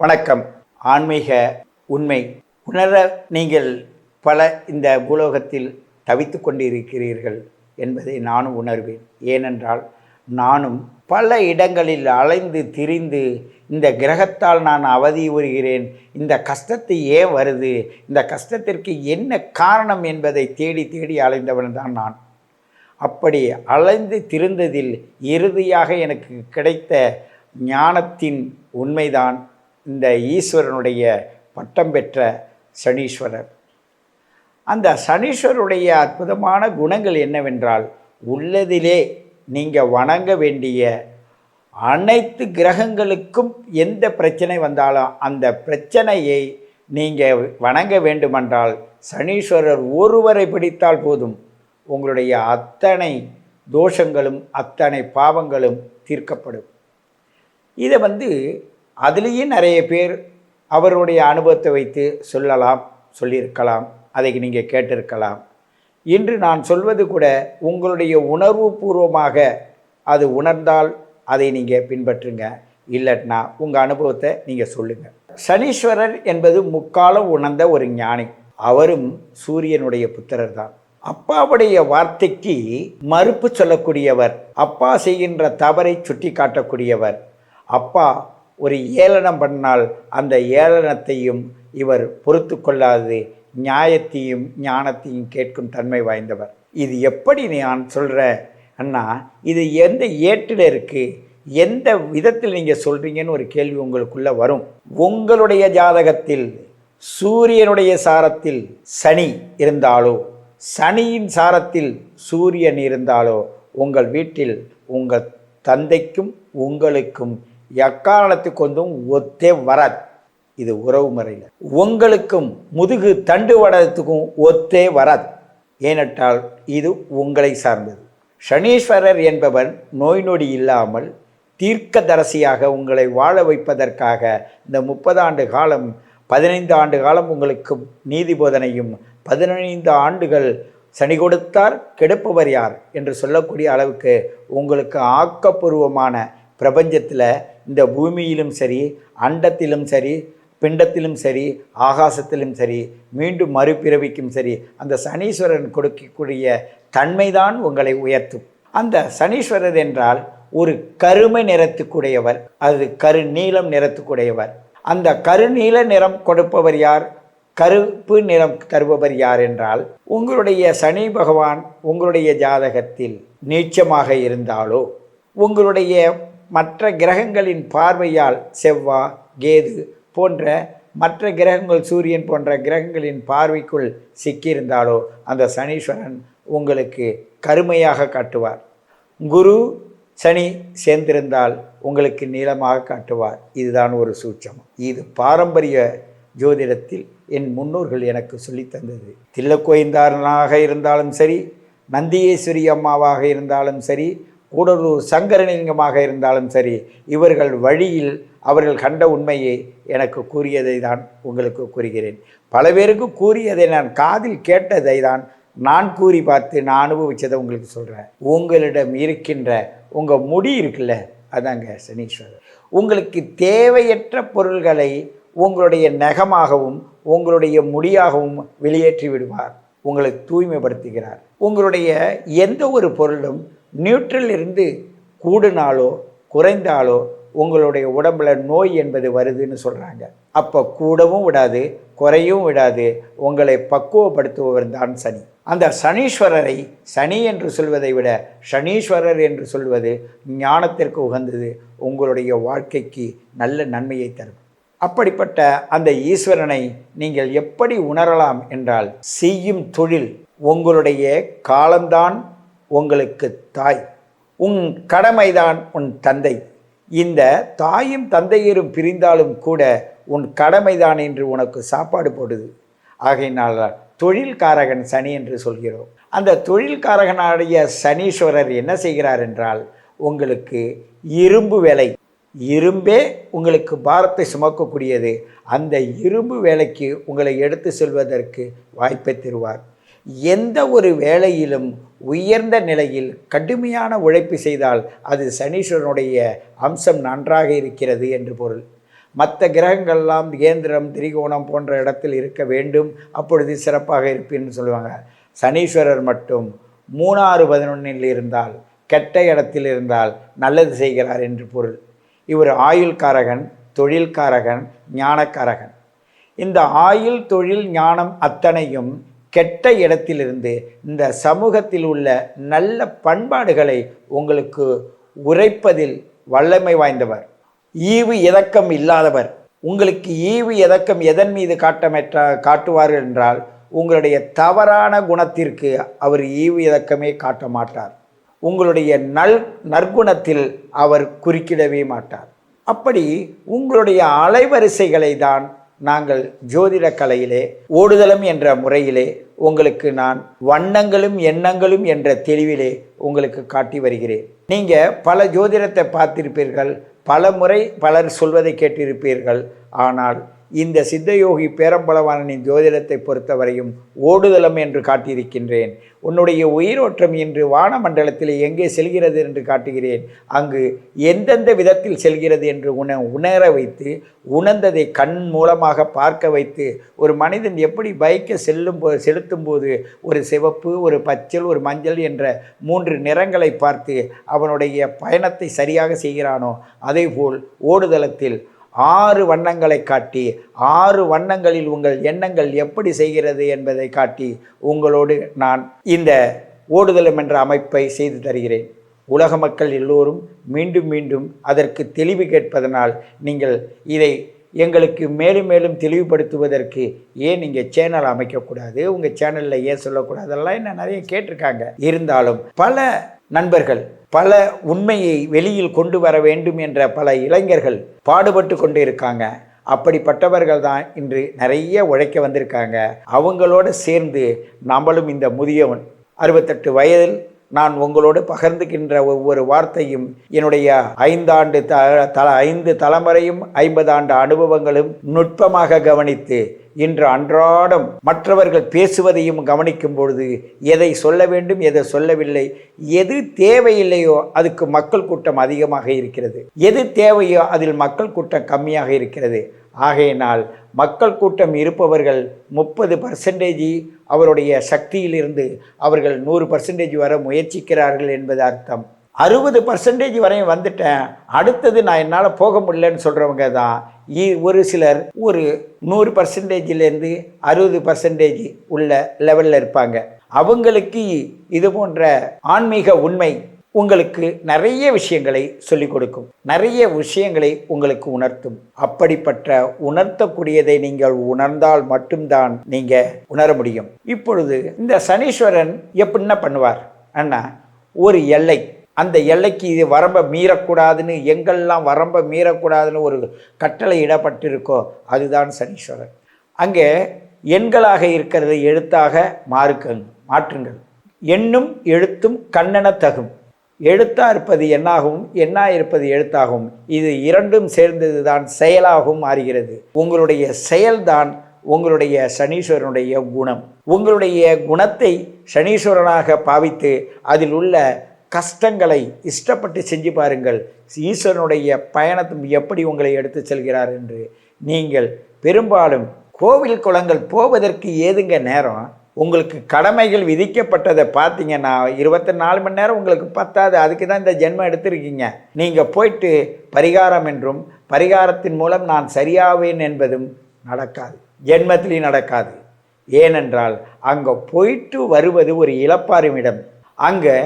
வணக்கம். ஆன்மீக உண்மை. உணர நீங்கள் பல இந்த பூலோகத்தில் தவித்து கொண்டிருக்கிறீர்கள் என்பதை நானும் உணர்வேன். ஏனென்றால் நானும் பல இடங்களில் அலைந்து திரிந்து இந்த கிரகத்தால் நான் அவதி உறுகிறேன். இந்த கஷ்டத்தை ஏன் வருது? இந்த கஷ்டத்திற்கு என்ன காரணம் என்பதை தேடி தேடி அலைந்தவன் தான் நான். அப்படி அலைந்து திரிந்ததில் இறுதியாக எனக்கு கிடைத்த ஞானத்தின் உண்மைதான். இந்த ஈஸ்வரனுடைய பட்டம் பெற்ற சனீஸ்வரர். அந்த சனீஸ்வருடைய அற்புதமான குணங்கள் என்னவென்றால் உள்ளதிலே நீங்கள் வணங்க வேண்டிய அனைத்து கிரகங்களுக்கும் எந்த பிரச்சனை வந்தாலும் அந்த பிரச்சனையை நீங்கள் வணங்க வேண்டுமென்றால் சனீஸ்வரர் ஒருவரை பிடித்தால் போதும். உங்களுடைய அத்தனை தோஷங்களும் அத்தனை பாவங்களும் தீர்க்கப்படும். இதை வந்து அதுலேயும் நிறைய பேர் அவருடைய அனுபவத்தை வைத்து சொல்லலாம் சொல்லியிருக்கலாம் அதை நீங்கள் கேட்டிருக்கலாம். இன்று நான் சொல்வது கூட உங்களுடைய உணர்வு பூர்வமாக அது உணர்ந்தால் அதை நீங்கள் பின்பற்றுங்க. இல்லட்னா உங்கள் அனுபவத்தை நீங்கள் சொல்லுங்கள் சனீஸ்வரர் என்பது முக்காலம் உணர்ந்த ஒரு ஞானி. அவரும் சூரியனுடைய புத்திரர் தான். அப்பாவுடைய வார்த்தைக்கு மறுப்பு சொல்லக்கூடியவர் அப்பா செய்கின்ற தவறை சுட்டி காட்டக்கூடியவர் அப்பா ஒரு ஏளனம் பண்ணால் அந்த ஏளனத்தையும் இவர் பொறுத்து கொள்ளாது நியாயத்தையும் ஞானத்தையும் கேட்கும் தன்மை வாய்ந்தவர். இது எப்படி நான் சொல்கிறேன் அண்ணா இது எந்த ஏட்டில் இருக்குது எந்த விதத்தில் நீங்கள் சொல்கிறீங்கன்னு ஒரு கேள்வி உங்களுக்குள்ளே வரும். உங்களுடைய ஜாதகத்தில் சூரியனுடைய சாரத்தில் சனி இருந்தாலோ சனியின் சாரத்தில் சூரியன் இருந்தாலோ உங்கள் வீட்டில் உங்கள் தந்தைக்கும் உங்களுக்கும் எக்காரணத்து கொண்டும் ஒத்தே வராது. இது உறவு முறையில். உங்களுக்கும் முதுகு தண்டு வடத்துக்கும் ஒத்தே வராது. ஏனென்றால் இது உங்களை சார்ந்தது. சனீஸ்வரர் என்பவன் நோய் நொடி இல்லாமல் தீர்க்கதரசியாக உங்களை வாழ வைப்பதற்காக இந்த முப்பது ஆண்டு காலம் பதினைந்து ஆண்டு காலம் உங்களுக்கு நீதி போதனையும் பதினைந்து ஆண்டுகள் சனி கொடுத்தார் கெடுப்பவர் யார்? என்று சொல்லக்கூடிய அளவுக்கு உங்களுக்கு ஆக்கப்பூர்வமான பிரபஞ்சத்தில் இந்த பூமியிலும் சரி அண்டத்திலும் சரி பிண்டத்திலும் சரி ஆகாசத்திலும் சரி மீண்டும் மறுபிறவிக்கும் சரி அந்த சனீஸ்வரன் கொடுக்கக்கூடிய தன்மைதான் உங்களை உயர்த்தும். அந்த சனீஸ்வரர் என்றால் ஒரு கருமை நிறத்துக்குடையவர் அது கரு நீலம் நிறத்துக்குடையவர். அந்த கருநீல நிறம் கொடுப்பவர் யார்? கருப்பு நிறம் தருபவர் யார் என்றால் உங்களுடைய சனி பகவான் உங்களுடைய ஜாதகத்தில் நீச்சமாக இருந்தாலோ உங்களுடைய மற்ற கிரகங்களின் பார்வையால் செவ்வா கேது போன்ற மற்ற கிரகங்கள் சூரியன் போன்ற கிரகங்களின் பார்வைக்குள் சிக்கியிருந்தாலோ அந்த சனீஸ்வரன் உங்களுக்கு கருமையாக காட்டுவார். குரு சனி சேர்ந்திருந்தால் உங்களுக்கு நீளமாக காட்டுவார். இதுதான் ஒரு சூட்சம் இது பாரம்பரிய ஜோதிடத்தில் என் முன்னோர்கள் எனக்கு சொல்லித் தந்தது. தில்லக்கோயந்தாரனாக இருந்தாலும் சரி நந்தியேஸ்வரி அம்மாவாக இருந்தாலும் சரி கூடலூர் சங்கரலிங்கமாக இருந்தாலும் சரி இவர்கள் வழியில் அவர்கள் கண்ட உண்மையை எனக்கு கூறியதை தான் உங்களுக்கு கூறுகிறேன். பல பேருக்கு கூறியதை நான் காதில் கேட்டதை தான் நான் கூறி பார்த்து நான் அனுபவித்ததை உங்களுக்கு சொல்கிறேன் உங்களிடம் இருக்கின்ற உங்கள் முடி இருக்குல்ல அதாங்க சனீஸ்வரர். உங்களுக்கு தேவையற்ற பொருள்களை உங்களுடைய நகமாகவும் உங்களுடைய முடியாகவும் வெளியேற்றி விடுவார். உங்களை தூய்மைப்படுத்துகிறார். உங்களுடைய எந்த ஒரு பொருளும் நியூட்ரல் இருந்து கூடுனாலோ குறைந்தாலோ உங்களுடைய உடம்புல நோய் என்பது வருதுன்னு சொல்கிறாங்க அப்போ கூடவும் விடாது குறையும் விடாது உங்களை பக்குவப்படுத்துபவர் தான் சனி. அந்த சனீஸ்வரரை சனி என்று சொல்வதை விட சனீஸ்வரர் என்று சொல்வது ஞானத்திற்கு உகந்தது உங்களுடைய வாழ்க்கைக்கு நல்ல நன்மையை தரும். அப்படிப்பட்ட அந்த ஈஸ்வரனை நீங்கள் எப்படி உணரலாம் என்றால் செய்யும் தொழில் உங்களுடைய காலம்தான் உங்களுக்கு தாய். உன் கடமைதான் உன் தந்தை. இந்த தாயும் தந்தையரும் பிரிந்தாலும் கூட உன் கடமைதான் என்று உனக்கு சாப்பாடு போடுது. ஆகையினால் தொழில்காரகன் சனி என்று சொல்கிறோம். அந்த தொழில்காரகனாடைய சனீஸ்வரர் என்ன செய்கிறார் என்றால் உங்களுக்கு இரும்பு வேலை. இரும்பே உங்களுக்கு பாரத்தை சுமக்கக்கூடியது. அந்த இரும்பு வேலைக்கு உங்களை எடுத்து செல்வதற்கு வாய்ப்பை தருவார். எந்த ஒரு வேலையிலும் உயர்ந்த நிலையில் கடுமையான உழைப்பு செய்தால் அது சனீஸ்வரனுடைய அம்சம் நன்றாக இருக்கிறது என்று பொருள். மற்ற கிரகங்கள்லாம் கேந்திரம் திரிகோணம் போன்ற இடத்தில் இருக்க வேண்டும் அப்பொழுது சிறப்பாக இருப்பீன்னு சொல்லுவாங்க. சனீஸ்வரர் மட்டும் மூணாறு பதினொன்னில் இருந்தால் கெட்ட இடத்தில் இருந்தால் நல்லது செய்கிறார் என்று பொருள். இவர் ஆயுள்காரகன் தொழில்காரகன் ஞானக்காரகன். இந்த ஆயுள் தொழில் ஞானம் அத்தனையும் கெட்ட இடத்திலிருந்து இந்த சமூகத்தில் உள்ள நல்ல பண்பாடுகளை உங்களுக்கு உரைப்பதில் வல்லமை வாய்ந்தவர். ஈவு இதக்கம் இல்லாதவர். உங்களுக்கு ஈவு இதக்கம் எதன் மீது காட்டமற்ற காட்டுவார்கள் என்றால் உங்களுடைய தவறான குணத்திற்கு அவர் ஈவு இதக்கமே காட்ட மாட்டார். உங்களுடைய நல் நற்குணத்தில் அவர் குறுக்கிடவே மாட்டார். அப்படி உங்களுடைய அலைவரிசைகளை தான் நாங்கள் ஜோதிட கலையிலே ஓடுதளம் என்ற முறையிலே உங்களுக்கு நான் வண்ணங்களும் எண்ணங்களும் என்ற தெளிவிலே உங்களுக்கு காட்டி வருகிறேன். நீங்கள் பல ஜோதிடத்தை பார்த்திருப்பீர்கள் பல முறை பலர் சொல்வதை கேட்டிருப்பீர்கள் ஆனால் இந்த சித்தயோகி பேரம்பலவானனின் ஜோதிடத்தை பொறுத்தவரையும் ஓடுதலம் என்று காட்டியிருக்கின்றேன். உன்னுடைய உயிரோட்டம் இன்று வானமண்டலத்தில் எங்கே செல்கிறது என்று காட்டுகிறேன். அங்கு எந்தெந்த விதத்தில் செல்கிறது என்று உண உணர வைத்து உணர்ந்ததை கண் மூலமாக பார்க்க வைத்து ஒரு மனிதன் எப்படி பைக்கை செல்லும் போ செலுத்தும் போது ஒரு சிவப்பு ஒரு பச்சல் ஒரு மஞ்சள் என்ற மூன்று நிறங்களை பார்த்து அவனுடைய பயணத்தை சரியாக செய்கிறானோ அதேபோல் ஓடுதளத்தில் ஆறு வண்ணங்களை காட்டி ஆறு வண்ணங்களில் உங்கள் எண்ணங்கள் எப்படி செய்கிறது என்பதை காட்டி உங்களோடு நான் இந்த ஓடுதலம் என்ற அமைப்பை செய்து தருகிறேன். உலக மக்கள் எல்லோரும் மீண்டும் மீண்டும் அதற்கு தெளிவு கேட்பதனால் நீங்கள் இதை எங்களுக்கு மேலும் மேலும் தெளிவுபடுத்துவதற்கு ஏன் நீங்கள் சேனல் அமைக்கக்கூடாது? உங்கள் சேனலில் ஏன் சொல்லக்கூடாது? அதெல்லாம் என்ன நிறைய கேட்டிருக்காங்க. இருந்தாலும் பல நண்பர்கள் பல உண்மையை வெளியில் கொண்டு வர வேண்டும் என்ற பல இளைஞர்கள் பாடுபட்டு கொண்டு இருக்காங்க. அப்படிப்பட்டவர்கள் தான் இன்று நிறைய உழைக்க வந்திருக்காங்க. அவங்களோட சேர்ந்து நம்மளும் இந்த முதியவன். அறுபத்தெட்டு வயதில் நான் உங்களோடு பகிர்ந்துகின்ற ஒவ்வொரு வார்த்தையும் என்னுடைய ஐந்தாண்டு த தல ஐந்து தலைமுறையும் ஐம்பது ஆண்டு அனுபவங்களும் நுட்பமாக கவனித்து இன்று அன்றாடம் மற்றவர்கள் பேசுவதையும் கவனிக்கும் பொழுது எதை சொல்ல வேண்டும் எதை சொல்லவில்லை எது தேவையில்லையோ அதுக்கு மக்கள் கூட்டம் அதிகமாக இருக்கிறது. எது தேவையோ அதில் மக்கள் கூட்டம் கம்மியாக இருக்கிறது. ஆகையினால் மக்கள் கூட்டம் இருப்பவர்கள் முப்பது பர்சன்டேஜ் அவருடைய சக்தியிலிருந்து அவர்கள் நூறு பர்சன்டேஜ் வர முயற்சிக்கிறார்கள் என்பது அர்த்தம். அறுபது பர்சன்டேஜ் வரையும் வந்துட்டேன். அடுத்தது நான் என்னால் போக முடியலன்னு சொல்கிறவங்க தான் ஒரு சிலர் ஒரு நூறு பர்சன்டேஜிலேருந்து அறுபது பர்சன்டேஜ் உள்ள லெவலில் இருப்பாங்க. அவங்களுக்கு இது போன்ற ஆன்மீக உண்மை உங்களுக்கு நிறைய விஷயங்களை சொல்லிக் கொடுக்கும். நிறைய விஷயங்களை உங்களுக்கு உணர்த்தும். அப்படிப்பட்ட உணர்த்தக்கூடியதை நீங்கள் உணர்ந்தால் மட்டும்தான் நீங்க உணர முடியும். இப்பொழுது இந்த சனீஸ்வரன் எப்படின்னா பண்ணுவார்? அண்ணா ஒரு எல்லை அந்த எல்லைக்கு இது வரம்பை மீறக்கூடாதுன்னு எங்கெல்லாம் வரம்பை மீறக்கூடாதுன்னு ஒரு கட்டளை இடப்பட்டிருக்கோ அதுதான் சனீஸ்வரன் அங்கே எண்களாக இருக்கிறது எழுத்தாக மாறுக்கங்க மாற்றுங்கள். எண்ணும் எழுத்தும் கண்ணென தகும். எழுத்தா இருப்பது எண்ணாகவும் எண்ணா இருப்பது எழுத்தாகவும் இது இரண்டும் சேர்ந்தது தான் செயலாகவும் மாறுகிறது. உங்களுடைய செயல்தான் உங்களுடைய சனீஸ்வரனுடைய குணம். உங்களுடைய குணத்தை சனீஸ்வரனாக பாவித்து அதில் உள்ள கஷ்டங்களை இஷ்டப்பட்டு செஞ்சு பாருங்கள். ஈஸ்வரனுடைய பயணத்தும் எப்படி உங்களை எடுத்து செல்கிறார் என்று நீங்கள் பெரும்பாலும் கோவில் குளங்கள் போவதற்கு ஏதுங்க நேரம்? உங்களுக்கு கடமைகள் விதிக்கப்பட்டதை பார்த்தீங்கன்னா இருபத்தி நாலு மணி நேரம் உங்களுக்கு பத்தாது. அதுக்கு தான் இந்த ஜென்மம் எடுத்திருக்கீங்க. நீங்கள் போயிட்டு பரிகாரம் என்றும் பரிகாரத்தின் மூலம் நான் சரியாவேன் என்பதும் நடக்காது. ஜென்மத்திலையும் நடக்காது. ஏனென்றால் அங்கே போயிட்டு வருவது ஒரு இழப்பாறும் இடம் அங்கே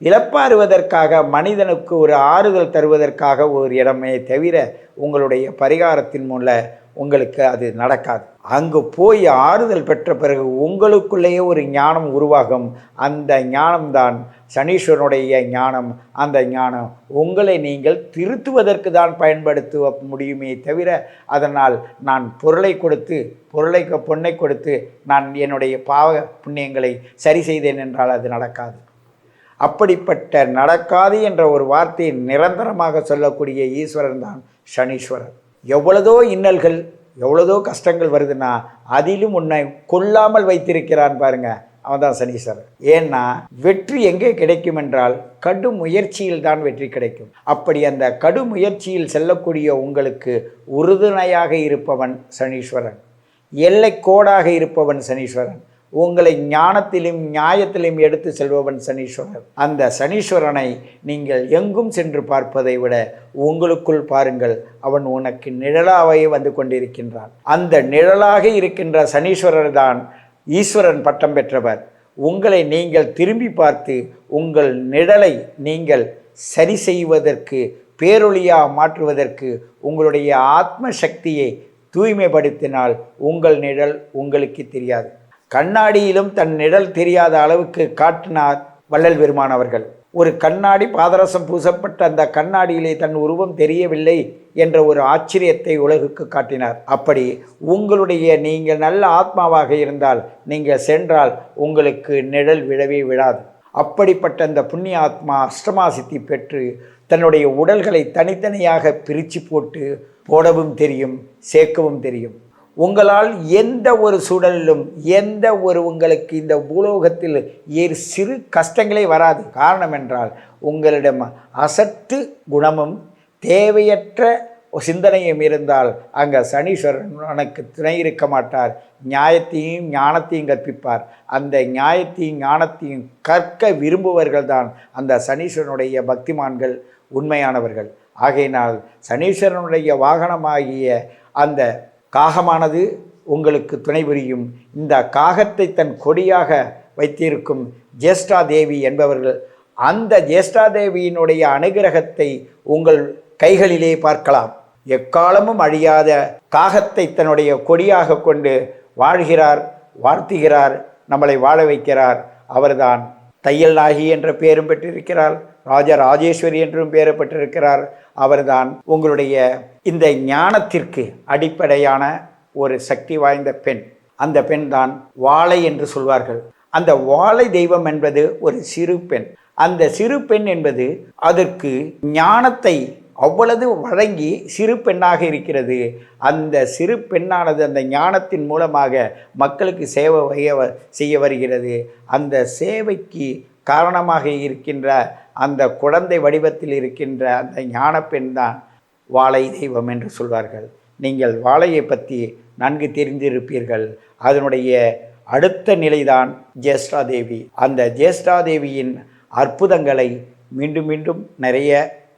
இழப்பாறுவதற்காக மனிதனுக்கு ஒரு ஆறுதல் தருவதற்காக ஒரு இடமே தவிர உங்களுடைய பரிகாரத்தின் மூலம் உங்களுக்கு அது நடக்காது. அங்கு போய் ஆறுதல் பெற்ற பிறகு உங்களுக்குள்ளேயே ஒரு ஞானம் உருவாகும். அந்த ஞானம்தான் சனீஸ்வரனுடைய ஞானம். அந்த ஞானம் உங்களை நீங்கள் திருத்துவதற்கு தான் பயன்படுத்த முடியுமே தவிர அதனால் நான் பொருளை கொடுத்து பொருளை பொண்ணை கொடுத்து நான் என்னுடைய பாவ புண்ணியங்களை சரி செய்தேன் என்றால் அது நடக்காது. அப்படிப்பட்ட நடக்காது என்ற ஒரு வார்த்தையை நிரந்தரமாக சொல்லக்கூடிய ஈஸ்வரன் தான் சனீஸ்வரர். எவ்வளதோ இன்னல்கள் எவ்வளதோ கஷ்டங்கள் வருதுன்னா அதிலும் உன்னை கொல்லாமல் வைத்திருக்கிறான் பாருங்க அவன் தான் சனீஸ்வரன் ஏன்னா வெற்றி எங்கே கிடைக்கும் என்றால் கடும் முயற்சியில் தான் வெற்றி கிடைக்கும். அப்படி அந்த கடும் முயற்சியில் செல்லக்கூடிய உங்களுக்கு உறுதுணையாக இருப்பவன் சனீஸ்வரன். எல்லை கோடாக இருப்பவன் சனீஸ்வரன். உங்களை ஞானத்திலும் நியாயத்திலும் எடுத்து செல்பவன் சனீஸ்வரர். அந்த சனீஸ்வரனை நீங்கள் எங்கும் சென்று பார்ப்பதை விட உங்களுக்குள் பாருங்கள் அவன் உனக்கு நிழலாகவே வந்து கொண்டிருக்கின்றான். அந்த நிழலாக இருக்கின்ற சனீஸ்வரர் தான் ஈஸ்வரன் பட்டம் பெற்றவர். உங்களை நீங்கள் திரும்பி பார்த்து உங்கள் நிழலை நீங்கள் சரி செய்வதற்கு பேரொழியாக மாற்றுவதற்கு உங்களுடைய ஆத்ம சக்தியை தூய்மைப்படுத்தினால் உங்கள் நிழல் உங்களுக்கு தெரியாது. கண்ணாடியிலும் தன் நிழல் தெரியாத அளவுக்கு காட்டினார் வள்ளல் பெருமானவர்கள் ஒரு கண்ணாடி பாதரசம் பூசப்பட்ட அந்த கண்ணாடியிலே தன் உருவம் தெரியவில்லை என்ற ஒரு ஆச்சரியத்தை உலகுக்கு காட்டினார். அப்படி உங்களுடைய நீங்கள் நல்ல ஆத்மாவாக இருந்தால் நீங்கள் சென்றால் உங்களுக்கு நிழல் விழவே விழாது. அப்படிப்பட்ட அந்த புண்ணிய ஆத்மா அஷ்டமா சித்தி பெற்று தன்னுடைய உடல்களை தனித்தனியாக பிரித்து போட்டு போடவும் தெரியும் சேர்க்கவும் தெரியும். உங்களால் எந்த ஒரு சூழலிலும் எந்த ஒரு உங்களுக்கு இந்த பூலோகத்தில் ஏறு சிறு கஷ்டங்களே வராது. காரணம் என்றால் உங்களிடம் அசட்டு குணமும் தேவையற்ற சிந்தனையும் இருந்தால் அங்கே சனீஸ்வரன் உனக்கு துணை இருக்க மாட்டார். நியாயத்தையும் ஞானத்தையும் கற்பிப்பார். அந்த நியாயத்தையும் ஞானத்தையும் கற்க விரும்புவர்கள் தான் அந்த சனீஸ்வரனுடைய பக்திமான்கள் உண்மையானவர்கள். ஆகையினால் சனீஸ்வரனுடைய வாகனமாகிய அந்த காகமானது உங்களுக்கு துணை புரியும். இந்த காகத்தை தன் கொடியாக வைத்திருக்கும் ஜேஷ்டா தேவி என்பவர்கள் அந்த ஜேஷ்டா தேவியினுடைய அனுகிரகத்தை உங்கள் கைகளிலே பார்க்கலாம். எக்காலமும் அழியாத காகத்தை தன்னுடைய கொடியாக கொண்டு வாழ்கிறார் வாழ்த்துகிறார் நம்மளை வாழ வைக்கிறார். அவர்தான் தையல் நாகி என்ற பெயரும் பெற்றிருக்கிறார் ராஜ ராஜேஸ்வரி என்றும் பெயரப்பட்டிருக்கிறார் அவர்தான் உங்களுடைய இந்த ஞானத்திற்கு அடிப்படையான ஒரு சக்தி வாய்ந்த பெண். அந்த பெண் தான் வாழை என்று சொல்வார்கள். அந்த வாழை தெய்வம் என்பது ஒரு சிறு பெண். அந்த சிறு பெண் என்பது அதற்கு ஞானத்தை அவ்வளவு வழங்கி சிறு பெண்ணாக இருக்கிறது. அந்த சிறு பெண்ணானது அந்த ஞானத்தின் மூலமாக மக்களுக்கு சேவை செய்ய வருகிறது. அந்த சேவைக்கு காரணமாக இருக்கின்ற அந்த குழந்தை வடிவத்தில் இருக்கின்ற அந்த ஞான பெண் தான் வாழை தெய்வம் என்று சொல்வார்கள். நீங்கள் வாழையை பற்றி நன்கு தெரிந்திருப்பீர்கள். அதனுடைய அடுத்த நிலைதான் ஜேஷ்டாதேவி. அந்த ஜேஷ்டாதேவியின் அற்புதங்களை மீண்டும் மீண்டும் நிறைய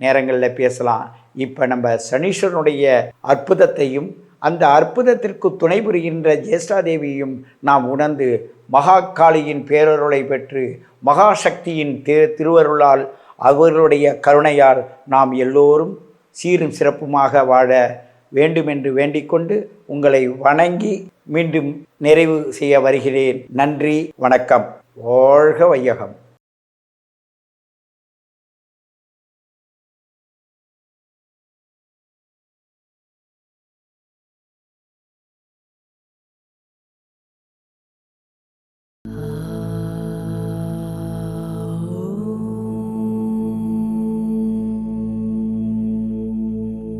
நேரங்களில் பேசலாம். இப்போ நம்ம சனீஸ்வரனுடைய அற்புதத்தையும் அந்த அற்புதத்திற்கு துணை புரிகின்ற ஜேஷ்டாதேவியும் நாம் உணர்ந்து மகாகாளியின் பேரருளை பெற்று மகாசக்தியின் திரு திருவருளால் அவர்களுடைய கருணையால் நாம் எல்லோரும் சீரும் சிறப்புமாக வாழ வேண்டுமென்று வேண்டிக்கொண்டு உங்களை வணங்கி மீண்டும் நிறைவு செய்ய வருகிறேன். நன்றி வணக்கம். வாழ்க வையகம்.